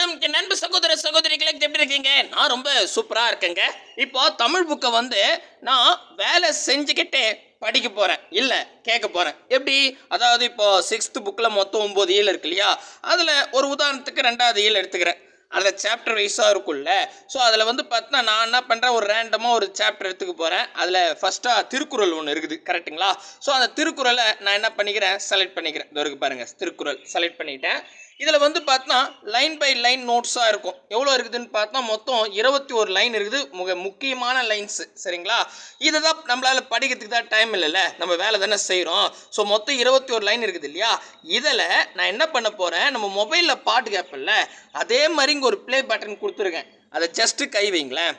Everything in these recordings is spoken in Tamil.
வணக்கம். நண்பு சகோதர சகோதரிகளை எப்படி இருக்கீங்க? நான் ரொம்ப சூப்பராக இருக்கேங்க. இப்போ தமிழ் புக்கை வந்து நான் வேலை செஞ்சுக்கிட்டே படிக்க போகிறேன் இல்லை கேட்க போகிறேன் எப்படி? அதாவது இப்போ சிக்ஸ்த்து புக்கில் மொத்தம் ஒம்பது ஈல் இருக்கு இல்லையா? அதில் ஒரு உதாரணத்துக்கு ரெண்டாவது ஈல் எடுத்துக்கிறேன். அதில் சாப்டர் வைஸாக இருக்கும்ல. ஸோ அதில் வந்து பார்த்தீங்கன்னா நான் என்ன பண்ணுறேன் ஒரு ரேண்டமாக ஒரு சாப்டர் எடுத்துக்க போகிறேன் அதில் ஃபஸ்ட்டாக திருக்குறள் ஒன்று இருக்குது கரெக்ட்டுங்களா ஸோ அந்த திருக்குறளை நான் என்ன பண்ணிக்கிறேன்? செலக்ட் பண்ணிக்கிறேன். இதோ இருக்கு பாருங்கள் திருக்குறள். செலக்ட் பண்ணிட்டேன். இதில் வந்து பார்த்தா லைன் பை லைன் நோட்ஸாக இருக்கும். எவ்வளோ இருக்குதுன்னு பார்த்தா மொத்தம் இருபத்தி ஒரு லைன் இருக்குது. முக முக்கியமான லைன்ஸு சரிங்களா? இதை தான் நம்மளால் படிக்கிறதுக்கு தான் டைம் இல்லைல்ல. நம்ம வேலை தானே செய்கிறோம் ஸோ மொத்தம் இருபத்தி ஒரு லைன் இருக்குது இல்லையா? இதில் நான் என்ன பண்ண போகிறேன் நம்ம மொபைலில் பாட்டு கேட்பேன்ல அதே மாதிரி இங்கே ஒரு ப்ளே பட்டன் கொடுத்துருக்கேன். அதை ஜஸ்ட்டு கை வைங்களேன்.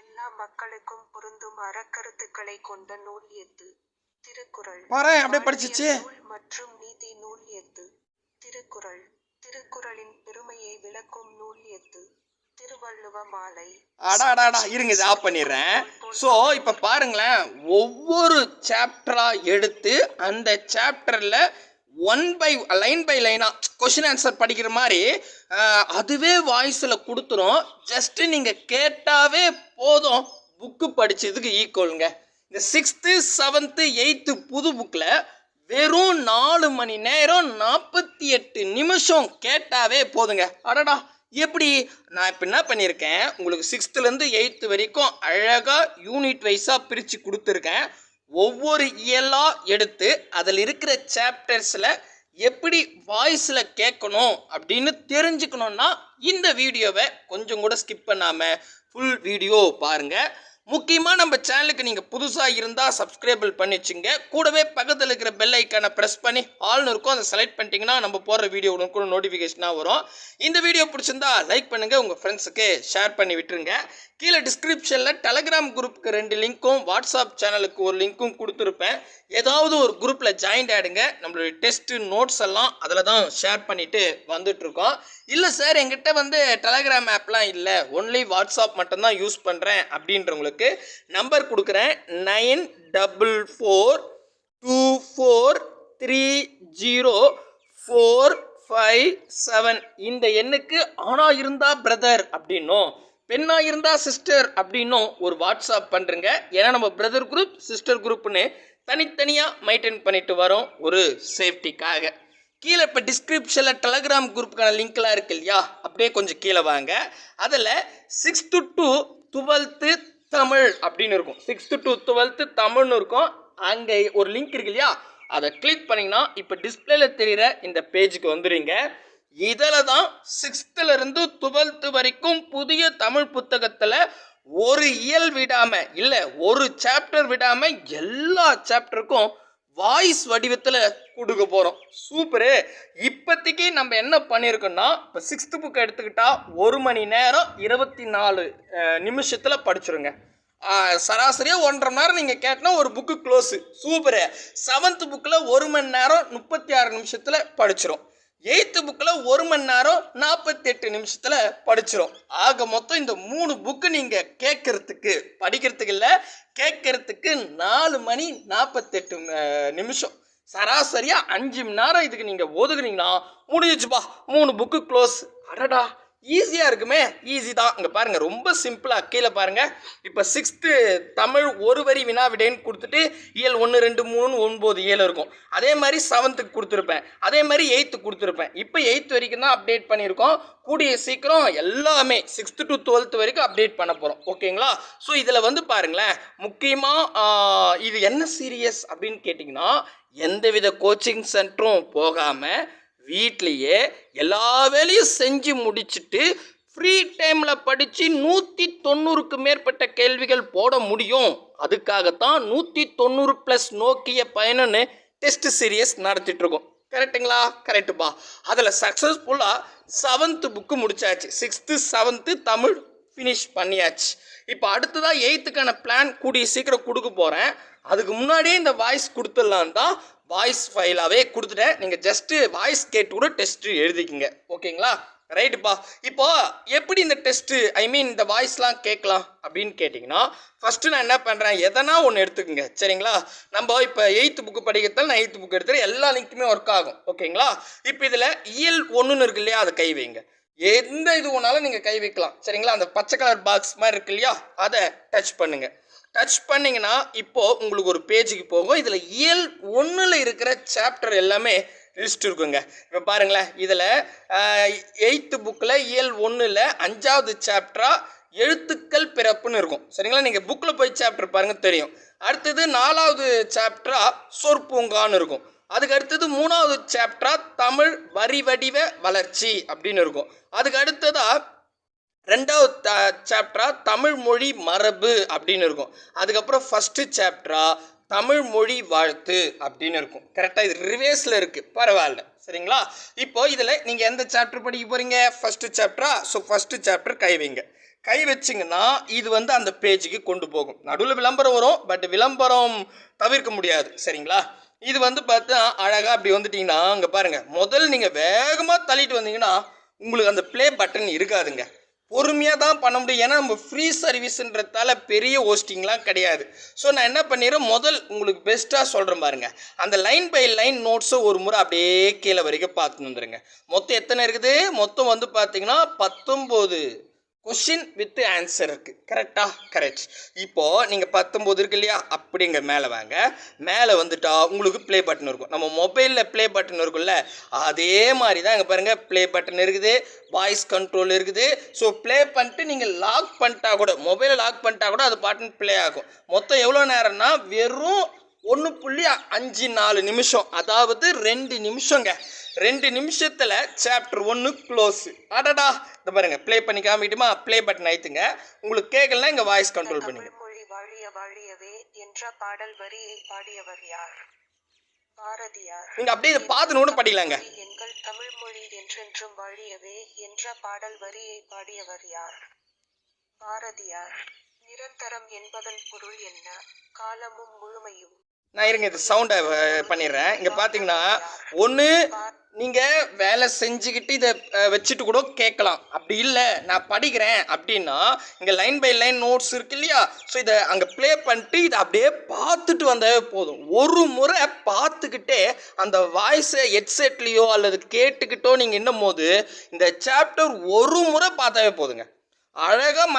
எல்லா மக்களுக்கும் பொருந்தும் அறக்கருத்துக்களை கொண்ட நூல் எது திருக்குறள். பாரேன், அப்படியே படிச்சிச்சு. மற்றும் நீதி நூல் எது திருக்குறள். திருக்குறளின் பெருமையை விளக்கும் நூல் எத்து. அடா அடா அடா இருங்க இதை ஆஃப் பண்ணிடுறேன். ஸோ இப்போ பாருங்களேன் ஒவ்வொரு சாப்டராக எடுத்து அந்த சாப்டரில் ஒன் பை லைன் பை லைனாக கொஷின் ஆன்சர் படிக்கிற மாதிரி அதுவே வாய்ஸில் கொடுத்துரும். ஜஸ்ட்டு நீங்கள் கேட்டாவே போதும். புக்கு படிச்சதுக்கு ஈக்குவலுங்க இந்த சிக்ஸ்த்து செவன்த்து எயித்து புது புக்கில் வெறும் நாலு மணி நேரம் நாற்பத்தி எட்டு நிமிஷம் கேட்டாவே போதுங்க. அடடா எப்படி? நான் இப்போ என்ன பண்ணியிருக்கேன் உங்களுக்கு சிக்ஸ்த்துலேருந்து எயித்து வரைக்கும் அழகாக யூனிட் வைஸாக பிரித்து கொடுத்துருக்கேன். ஒவ்வொரு இயலாக எடுத்து அதில் இருக்கிற சாப்டர்ஸில் எப்படி வாய்ஸில் கேட்கணும் அப்படின்னு தெரிஞ்சுக்கணுன்னா இந்த வீடியோவை கொஞ்சம் கூட ஸ்கிப் பண்ணாமல் ஃபுல் வீடியோ பாருங்கள் முக்கியமாக நம்ம சேனலுக்கு நீங்கள் புதுசாக இருந்தால் சப்ஸ்கிரைபிள் பண்ணிச்சுங்க. கூடவே பக்கத்தில் இருக்கிற பெல் ஐக்கானை ப்ரெஸ் பண்ணி ஆல்னு இருக்கும் அதை செலக்ட் பண்ணிட்டீங்கன்னா நம்ம போடுற வீடியோ உடனுக்குள்ள நோட்டிஃபிகேஷனாக வரும். இந்த வீடியோ பிடிச்சிருந்தா லைக் பண்ணுங்கள் உங்கள் ஃப்ரெண்ட்ஸுக்கு ஷேர் பண்ணி விட்டுருங்க. கீழே டிஸ்கிரிப்ஷனில் டெலகிராம் குரூப்புக்கு ரெண்டு லிங்க்கும் வாட்ஸ்அப் சேனலுக்கு ஒரு லிங்க்கும் கொடுத்துருப்பேன். ஏதாவது ஒரு குரூப்பில் ஜாயின் ஆகிடுங்க நம்மளுடைய டெஸ்ட்டு நோட்ஸ் எல்லாம் அதில் தான் ஷேர் பண்ணிவிட்டு வந்துட்டுருக்கோம். இல்லை சார் எங்கிட்ட வந்து டெலகிராம் ஆப்லாம் இல்லை. ஒன்லி வாட்ஸ்அப் மட்டும்தான் யூஸ் பண்ணுறேன் அப்படின்றவங்களுக்கு நம்பர் கொடுக்குறேன். Nine double four two four three zero four five seven. இந்த எண்ணுக்கு ஆனால் இருந்தால் பிரதர் அப்படின்னும். பெண்ணாக இருந்தால் சிஸ்டர் அப்படின்னும் ஒரு வாட்ஸ்அப் பண்ணுறங்க ஏன்னா நம்ம பிரதர் குரூப் சிஸ்டர் குரூப்னு தனித்தனியாக மெயின்டைன் பண்ணிட்டு வரோம் ஒரு சேஃப்டிக்காக கீழே இப்போ டிஸ்கிரிப்ஷனில் டெலகிராம் குரூப்புக்கான லிங்க்லாம் இருக்கு இல்லையா? அப்படியே கொஞ்சம் கீழே வாங்க. அதில் சிக்ஸ்த்து டு டுவெல்த்து தமிழ் அப்படின்னு இருக்கும். சிக்ஸ்த்து டு டுவெல்த்து தமிழ்னு இருக்கும். அங்கே ஒரு லிங்க் இருக்கு இல்லையா? அதை கிளிக் பண்ணிங்கன்னா இப்போ டிஸ்பிளேல தெரிகிற இந்த பேஜுக்கு வந்துடுங்க இதில் தான் சிக்ஸ்த்துலேருந்து டுவெல்த்து வரைக்கும் புதிய தமிழ் புத்தகத்தில் ஒரு இயல் விடாமல் இல்லை ஒரு சாப்டர் விடாமல் எல்லா சாப்டருக்கும் வாய்ஸ் வடிவத்தில் கொடுக்க போகிறோம் சூப்பரு இப்போதைக்கு நம்ம என்ன பண்ணியிருக்கோம்னா இப்போ சிக்ஸ்த்து புக்கை எடுத்துக்கிட்டால் ஒரு மணி நேரம் இருபத்தி நாலு நிமிஷத்தில் படிச்சுருங்க. சராசரியாக ஒன்றரை மணி நேரம் நீங்கள் கேட்டினா ஒரு புக்கு க்ளோஸு சூப்பரு செவன்த்து புக்கில் ஒரு மணி நேரம் முப்பத்தி ஆறு நிமிஷத்தில் படிச்சிடும் எயித்து புக்கில் ஒரு மணி நேரம் நாற்பத்தெட்டு நிமிஷத்தில் படிச்சிடும் ஆக மொத்தம் இந்த மூணு புக்கு நீங்கள் கேட்கறதுக்கு படிக்கிறதுக்கு இல்லை கேட்கறதுக்கு நாலு மணி நாற்பத்தெட்டு நிமிஷம். சராசரியாக அஞ்சு மணி நேரம் இதுக்கு நீங்கள் ஒதுக்குனீங்கன்னா முடிஞ்சிச்சுப்பா. மூணு புக்கு க்ளோஸ் அடடா. ஈஸியாக இருக்குமே? ஈஸி தான். இங்கே பாருங்கள் ரொம்ப சிம்பிளாக கீழே பாருங்கள் இப்போ சிக்ஸ்த்து தமிழ் ஒரு வரி வினா விடைன்னு கொடுத்துட்டு இயல் ஒன்று ரெண்டு மூணுன்னு ஒன்பது ஏழு இருக்கும். அதே மாதிரி செவன்த்துக்கு கொடுத்துருப்பேன். அதே மாதிரி எயித்து கொடுத்துருப்பேன். இப்போ எயித்து வரைக்கும் தான் அப்டேட் பண்ணியிருக்கோம். கூடிய சீக்கிரம் எல்லாமே சிக்ஸ்த்து டு டுவெல்த் வரைக்கும் அப்டேட் பண்ண போகிறோம் ஓகேங்களா ஸோ இதில் வந்து பாருங்களேன். முக்கியமாக இது என்ன சீரியஸ் அப்படின்னு கேட்டிங்கன்னா எந்தவித கோச்சிங் சென்டரும் போகாமல் வீட்லேயே எல்லா வேலையும் செஞ்சு முடிச்சுட்டு ஃப்ரீ டைமில் படித்து நூற்றி தொண்ணூறுக்கு மேற்பட்ட கேள்விகள் போட முடியும். அதுக்காகத்தான் நூற்றி தொண்ணூறு ப்ளஸ் நோக்கிய பயணம்னு டெஸ்ட் சீரியஸ் நடத்திட்டுருக்கோம் கரெக்டுங்களா கரெக்டுப்பா அதில் சக்ஸஸ்ஃபுல்லாக செவன்த்து புக்கு முடிச்சாச்சு. சிக்ஸ்த்து செவன்த்து தமிழ் ஃபினிஷ் பண்ணியாச்சு. இப்போ அடுத்ததாக எயித்துக்கான பிளான் கூடிய சீக்கிரம் கொடுக்க போகிறேன் அதுக்கு முன்னாடியே இந்த வாய்ஸ் கொடுத்துடலான் தான் வாய்ஸ் ஃபைலாகவே கொடுத்துட்டேன். நீங்கள் ஜஸ்ட்டு வாய்ஸ் கேட்டு கூட டெஸ்ட்டு எழுதிக்கிங்க. ஓகேங்களா ரைட்டுப்பா இப்போ எப்படி இந்த டெஸ்ட்டு ஐ மீன் இந்த வாய்ஸ்லாம் கேட்கலாம் அப்படின்னு கேட்டிங்கன்னா ஃபஸ்ட்டு நான் என்ன பண்ணுறேன் எதனா ஒன்று எடுத்துக்கோங்க. சரிங்களா? நம்ம இப்போ எயித்து புக்கு படிக்கிறதால நான் எயித்து புக் எடுத்துகிறேன் எல்லா லிங்க்குமே ஒர்க் ஆகும். ஓகேங்களா இப்போ இதில் இயல் ஒன்றுன்னு இருக்கு இல்லையா? அதை கை வைங்க. எந்த இது ஒன்றாலும் நீங்கள் கை வைக்கலாம். சரிங்களா? அந்த பச்சை கலர் பாக்ஸ் மாதிரி இருக்கு இல்லையா? அதை டச் பண்ணுங்கள் டச் பண்ணிங்கன்னா இப்போது உங்களுக்கு ஒரு பேஜுக்கு போகும். இதில் இயல் ஒன்றில் இருக்கிற சாப்டர் எல்லாமே லிஸ்ட் இருக்குங்க. இப்போ பாருங்களேன். இதில் எயித்து புக்கில் இயல் ஒன்றில் அஞ்சாவது சாப்டராக எழுத்துக்கள் பிறப்புன்னு இருக்கும். சரிங்களா? நீங்கள் புக்கில் போய் சாப்டர் பாருங்க தெரியும். அடுத்தது நாலாவது சாப்டரா சொற்பூங்கான்னு இருக்கும். அதுக்கு அடுத்தது மூணாவது சாப்டரா தமிழ் வரி வடிவ வளர்ச்சி அப்படின்னு இருக்கும். அதுக்கு அடுத்ததாக ரெண்டாவது த சாப்டரா தமிழ் மொழி மரபு அப்படின்னு இருக்கும். அதுக்கப்புறம் ஃபஸ்ட்டு சாப்டரா தமிழ் மொழி வாழ்த்து அப்படின்னு இருக்கும். கரெக்டாக இது ரிவேஸில் இருக்குது பரவாயில்ல. சரிங்களா? இப்போ இதில் நீங்கள் எந்த சாப்டர் படிக்க போகிறீங்க ஃபஸ்ட்டு சாப்டரா ஸோ ஃபஸ்ட்டு சாப்டர் கை வைங்க. கை வச்சிங்கன்னா இது வந்து அந்த பேஜுக்கு கொண்டு போகும். நடுவில் விளம்பரம் வரும் பட் விளம்பரம் தவிர்க்க முடியாது. சரிங்களா? இது வந்து பார்த்தா அழகாக அப்படி வந்துட்டிங்கன்னா அங்கே பாருங்கள் முதல் நீங்கள் வேகமாக தள்ளிட்டு வந்தீங்கன்னா உங்களுக்கு அந்த ப்ளே பட்டன் இருக்காதுங்க. பொறுமையாக தான் பண்ண முடியும். ஏன்னா நம்ம ஃப்ரீ சர்வீஸ்ன்றதால பெரிய ஹோஸ்டிங்லாம் கிடையாது. ஸோ நான் என்ன பண்ணிடுறேன்? முதல் உங்களுக்கு பெஸ்ட்டாக சொல்கிறேன் பாருங்கள் அந்த லைன் பை லைன் நோட்ஸை ஒரு முறை அப்படியே கீழே வரைக்கும் பார்த்துன்னு வந்துடுங்க மொத்தம் எத்தனை இருக்குது? மொத்தம் வந்து பார்த்தீங்கன்னா பத்தொம்போது. கொஷின் வித் ஆன்சர் இருக்குது கரெக்டா கரெக்ட் இப்போ நீங்கள் பத்தொம்போது இருக்கு இல்லையா? அப்படிங்க மேலே வாங்க. மேலே வந்துட்டா உங்களுக்கு ப்ளே பட்டன் இருக்கும். நம்ம மொபைலில் ப்ளே பட்டன் இருக்கும்ல அதே மாதிரி தான் இங்கே பாருங்கள் ப்ளே பட்டன் இருக்குது வாய்ஸ் கண்ட்ரோல் இருக்குது. ஸோ ப்ளே பண்ணிட்டு நீங்கள் லாக் பண்ணிட்டா கூட மொபைலை லாக் பண்ணிட்டா கூட அது பட்டன் ப்ளே ஆகும். மொத்தம் எவ்வளோ நேரம்னா வெறும் ஒன்று புள்ளி அஞ்சு நாலு நிமிஷம். அதாவது ரெண்டு நிமிஷங்க. ரெண்டு நிமிஷத்தில் சாப்டர் ஒன்று க்ளோஸ் அடடா. இந்த பாருங்க. ப்ளே பண்ணி காமிக்கிட்டுமா? ப்ளே பட்டன் அழுத்துங்க. உங்களுக்கு கேட்கலனா இங்கே வாய்ஸ் கண்ட்ரோல் பண்ணுங்க. மொழி வாழிய வாழியவே என்ற பாடல் வரியை பாடியவர் யார்? பாரதியார். நீங்கள் அப்படியே இதை பார்த்துன்னு படிக்கலாங்க. எங்கள் தமிழ் மொழி என்றென்றும் வாழியவே என்ற பாடல் வரியை பாடியவர் யார்? பாரதியார். நிரந்தரம் என்பதன் பொருள் என்ன? காலமும் முழுமையும் நான் இருங்க இது சவுண்டை பண்ணிடுறேன். இங்கே பார்த்தீங்கன்னா ஒன்று நீங்கள் வேலை செஞ்சுக்கிட்டு இதை வச்சுட்டு கூட கேட்கலாம். அப்படி இல்லை நான் படிக்கிறேன் அப்படின்னா இங்கே லைன் பை லைன் நோட்ஸ் இருக்கு இல்லையா? ஸோ இதை அங்கே ப்ளே பண்ணிட்டு இதை அப்படியே பார்த்துட்டு வந்தாவே போதும். ஒரு முறை பார்த்துக்கிட்டே அந்த வாய்ஸை ஹெட்செட்லேயோ அல்லது கேட்டுக்கிட்டோ நீங்கள் இன்னும் போது இந்த சாப்டர் ஒரு முறை பார்த்தாவே போதுங்க. அழகாக ம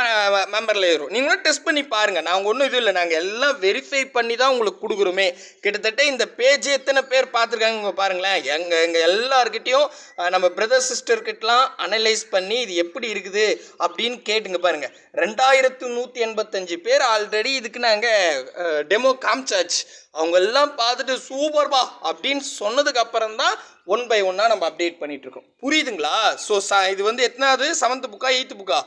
மெம்பரில் ஏறும். நீங்களும் டெஸ்ட் பண்ணி பாருங்கள் நாங்கள் ஒன்றும் இது இல்லை. நாங்கள் எல்லாம் வெரிஃபை பண்ணி தான் உங்களுக்கு கொடுக்குறோமே. கிட்டத்தட்ட இந்த பேஜ் எத்தனை பேர் பார்த்துருக்காங்க பாருங்களேன். எங்கள் எங்கள் எல்லாருக்கிட்டேயும் நம்ம பிரதர் சிஸ்டர்கிட்டலாம் அனலைஸ் பண்ணி இது எப்படி இருக்குது அப்படின்னு கேட்டுங்க பாருங்கள் ரெண்டாயிரத்து நூற்றி எண்பத்தஞ்சு பேர் ஆல்ரெடி இதுக்கு நாங்கள் டெமோ காமிச்சாச்சு. அவங்க எல்லாம் பார்த்துட்டு சூப்பர்பா அப்படின்னு சொன்னதுக்கு அப்புறம் தான் ஒன் பை ஒன்னாக நம்ம அப்டேட் பண்ணிட்டு இருக்கோம். புரியுதுங்களா? ஸோ ச இது வந்து எத்தனாவது? செவன்த் புக்கா எயித்து புக்கா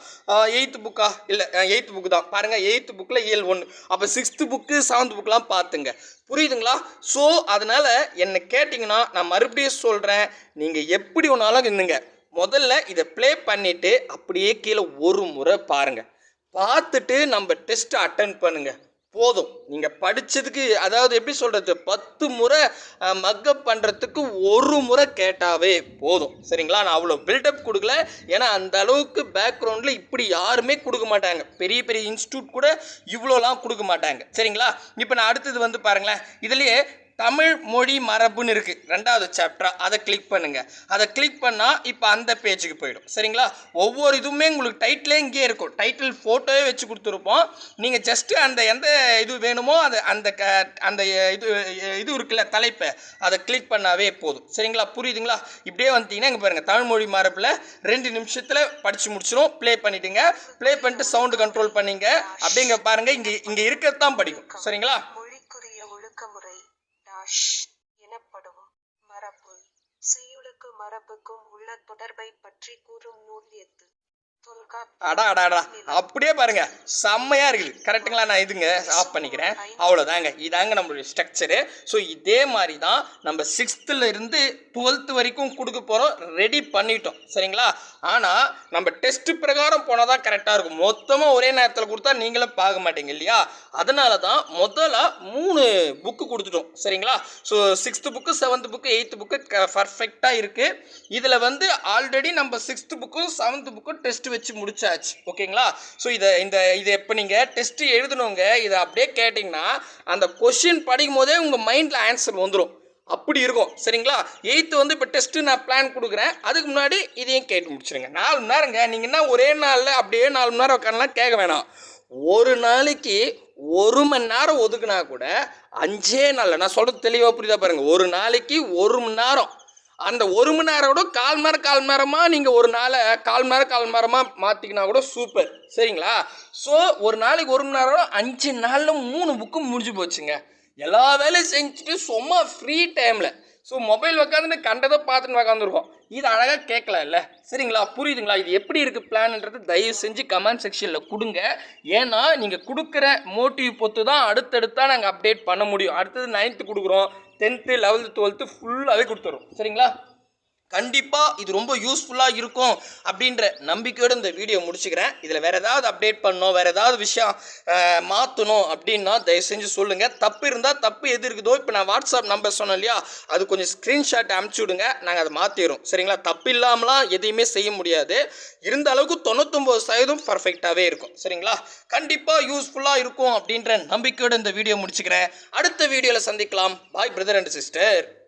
எயித்து புக்கா இல்லை எயித்து புக்கு தான். பாருங்கள் எயித்து புக்கில் இயல் ஒன்று அப்போ சிக்ஸ்த்து புக்கு செவன்த் புக்கெலாம் பார்த்துங்க. புரியுதுங்களா? ஸோ அதனால் என்னை கேட்டிங்கன்னா நான் மறுபடியும் சொல்கிறேன் நீங்கள் எப்படி ஒன்றாலும் இருந்துங்க முதல்ல இதை ப்ளே பண்ணிவிட்டு அப்படியே கீழே ஒரு முறை பாருங்கள் பார்த்துட்டு நம்ம டெஸ்ட்டை அட்டன் பண்ணுங்கள் போதும். நீங்கள் படித்ததுக்கு அதாவது எப்படி சொல்கிறது பத்து முறை மக்கப் பண்ணுறதுக்கு ஒரு முறை கேட்டாவே போதும். சரிங்களா? நான் அவ்வளோ பில்டப் கொடுக்கல. ஏன்னா அந்த அளவுக்கு பேக்ரவுண்டில் இப்படி யாருமே கொடுக்க மாட்டாங்க. பெரிய பெரிய இன்ஸ்டியூட் கூட இவ்வளோலாம் கொடுக்க மாட்டாங்க. சரிங்களா? இப்போ நான் அடுத்தது வந்து பாருங்களேன். இதுலேயே தமிழ் மொழி மரபுன்னு இருக்குது ரெண்டாவது சாப்டரா அதை கிளிக் பண்ணுங்கள் அதை கிளிக் பண்ணால் இப்போ அந்த பேஜுக்கு போயிடும். சரிங்களா? ஒவ்வொரு இதுவுமே உங்களுக்கு டைட்டிலே இங்கேயே இருக்கும். டைட்டில் ஃபோட்டோவே வச்சு கொடுத்துருப்போம். நீங்கள் ஜஸ்ட்டு அந்த எந்த இது வேணுமோ அது அந்த க அந்த இது இது இருக்குல்ல தலைப்பை அதை கிளிக் பண்ணாவே போதும். சரிங்களா? புரியுதுங்களா? இப்படியே வந்துட்டீங்கன்னா இங்கே பாருங்கள் தமிழ் மொழி மரபில் ரெண்டு நிமிஷத்தில் படித்து முடிச்சிடும் ப்ளே பண்ணிவிடுங்க ப்ளே பண்ணிட்டு சவுண்டு கண்ட்ரோல் பண்ணிங்க. அப்படிங்க பாருங்கள் இங்கே இங்கே இருக்கிறது தான் படிக்கும். சரிங்களா? டாஷ் எனப்படும் மரபு. செய்யுளுக்கு மரபுக்கும் உள்ள தொடர்பை பற்றி கூறும் நூல் எது? அடா அடா அடா. அப்படியே பாருங்க. செம்மையா இருக்குது. கரெக்டுங்களா நான் இதுங்க ஆஃப் பண்ணிக்கிறேன். அவ்வளோதாங்க. இதாங்க நம்மளுடைய ஸ்ட்ரக்சரு ஸோ இதே மாதிரி தான் நம்ம சிக்ஸ்த்துல இருந்து டுவெல்த் வரைக்கும் கொடுக்க போகிறோம் ரெடி பண்ணிட்டோம். சரிங்களா? ஆனால் நம்ம டெஸ்ட் பிரகாரம் போனால் தான் கரெக்டாக இருக்கும். மொத்தமாக ஒரே நேரத்தில் கொடுத்தா நீங்களும் பார்க்க மாட்டீங்க இல்லையா? அதனால தான் முதல்ல மூணு புக்கு கொடுத்துட்டோம். சரிங்களா? So sixth book seventh book eighth book பர்ஃபெக்டாக இருக்குது இதில் வந்து ஆல்ரெடி நம்ம சிக்ஸ்த்து புக்கும் செவன்த் புக்கும் டெஸ்ட் வச்சு முடிச்சாச்சு. ஓகேங்களா? ஸோ இதை இந்த இது இப்போ நீங்கள் டெஸ்ட்டு எழுதணுங்க இதை அப்படியே கேட்டிங்கன்னா அந்த கொஷின் படிக்கும் போதே உங்கள் மைண்டில் ஆன்சர் வந்துடும் அப்படி இருக்கும். சரிங்களா? எயித்து வந்து இப்போ டெஸ்ட்டு நான் பிளான் கொடுக்குறேன். அதுக்கு முன்னாடி இதையும் கேட்டு முடிச்சிடுங்க நாலு மணி நேரங்க. நீங்கள் என்ன ஒரே நாளில் அப்படியே நாலு மணி நேரம் உட்காரலாம் கேட்க வேணாம். ஒரு நாளைக்கு ஒரு மணி நேரம் ஒதுக்குனா கூட அஞ்சே நாளில் நான் சொல்கிறது தெளிவாக புரியுதா பாருங்கள் ஒரு நாளைக்கு ஒரு மணி நேரம் அந்த ஒரு மணி நேரம் கூட கால் மணி நேரம் கால் நேரமாக நீங்கள் ஒரு நாளை கால் மணி நேரம் கால் நேரமாக மாற்றிக்கினா கூட சூப்பர் சரிங்களா? ஸோ ஒரு நாளைக்கு ஒரு மணி நேரம் அஞ்சு நாளில் மூணு புக்கு முடிஞ்சு போச்சுங்க. எல்லா வேலையும் செஞ்சுட்டு சும்மா ஃப்ரீ டைமில் ஸோ மொபைல் உட்காந்துன்னு கண்டதை பார்த்துன்னு உட்காந்துருக்கோம் இது அழகாக கேட்கல இல்லை சரிங்களா? புரியுதுங்களா? இது எப்படி இருக்குது பிளான்ன்றது தயவு செஞ்சு கமெண்ட் செக்ஷனில் கொடுங்க. ஏன்னா நீங்கள் கொடுக்குற மோட்டிவ் பொறுத்து தான் அடுத்தடுத்தா நாங்கள் அப்டேட் பண்ண முடியும். அடுத்தது நைன்த்து கொடுக்குறோம். டென்த்து லெவல்த்து டுவெல்த்து ஃபுல்லாகவே கொடுத்துறோம். சரிங்களா? கண்டிப்பாக இது ரொம்ப யூஸ்ஃபுல்லாக இருக்கும் அப்படின்ற நம்பிக்கையோடு இந்த வீடியோ முடிச்சுக்கிறேன். இதில் வேறு ஏதாவது அப்டேட் பண்ணணும் வேறு ஏதாவது விஷயம் மாற்றணும் அப்படின்னா தயவு செஞ்சு சொல்லுங்கள் தப்பு இருந்தால் தப்பு எது இருக்குதோ இப்போ நான் வாட்ஸ்அப் நம்பர் சொன்னேன் இல்லையா அது கொஞ்சம் ஸ்க்ரீன்ஷாட் அனுப்பிச்சி விடுங்க நாங்கள் அதை மாற்றிடுறோம் சரிங்களா? தப்பு இல்லாமலாம் எதையுமே செய்ய முடியாது. இருந்த அளவுக்கு தொண்ணூத்தொம்பது சதவீதம் பர்ஃபெக்டாகவே இருக்கும். சரிங்களா? கண்டிப்பாக யூஸ்ஃபுல்லாக இருக்கும் அப்படின்ற நம்பிக்கையோடு இந்த வீடியோ முடிச்சுக்கிறேன். அடுத்த வீடியோவில் சந்திக்கலாம். பாய் பிரதர் அண்ட் சிஸ்டர்